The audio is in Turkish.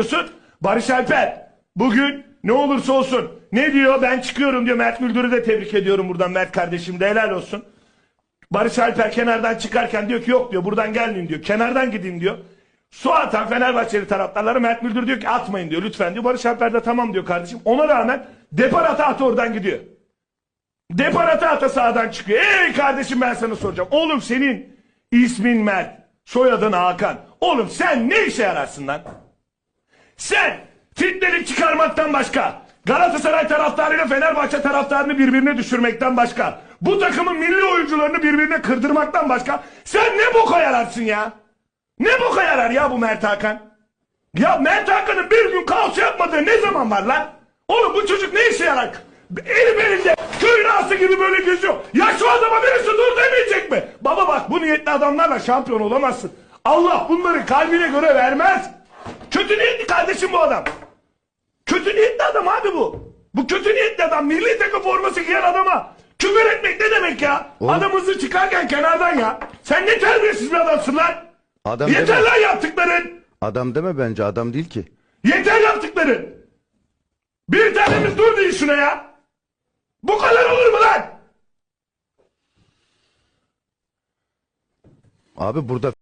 yapıyorsun? Barış Alper bugün ne olursa olsun ne diyor ben çıkıyorum diyor Mert Müldür'ü de tebrik ediyorum buradan Mert kardeşim de helal olsun. Barış Alper kenardan çıkarken diyor ki yok diyor buradan gelmeyin diyor kenardan gideyim diyor. Su atan Fenerbahçeli taraftarları Mert Müldür diyor ki atmayın diyor lütfen diyor. Barış Alper de tamam diyor kardeşim. Ona rağmen depar ata oradan gidiyor. Depar ata sağdan çıkıyor. Ey kardeşim ben sana soracağım. Oğlum senin ismin Mert. Soyadın Hakan. Oğlum sen ne işe yararsın lan? Sen fitnelik çıkarmaktan başka, Galatasaray taraftarıyla Fenerbahçe taraftarını birbirine düşürmekten başka, bu takımın milli oyuncularını birbirine kırdırmaktan başka sen ne boka yararsın ya? Ne boka yarar ya bu Mert Hakan? Ya Mert Hakan'ın bir gün kaos yapmadığı ne zaman var lan? Oğlum bu çocuk ne işe yarar? Elim elinde köyün ağası gibi böyle geziyor. Ya şu adama birisi dur demeyecek mi? Baba bak bu niyetli adamlarla şampiyon olamazsın. Allah bunları kalbine göre vermez. Kardeşim bu adam. Kötü niyetli adam abi bu. Bu kötü niyetli adam milli takım forması giyen adama küfür etmek ne demek ya? Adam hızlı çıkarken kenardan ya. Sen ne terbiyesiz bir adamsın lan. Adam Yeter deme. lan yaptıkların. Adam deme bence adam değil ki. Yeter yaptıkların. Bir tanemiz dur deyin şuna ya. Bu kadar olur mu lan? Abi burada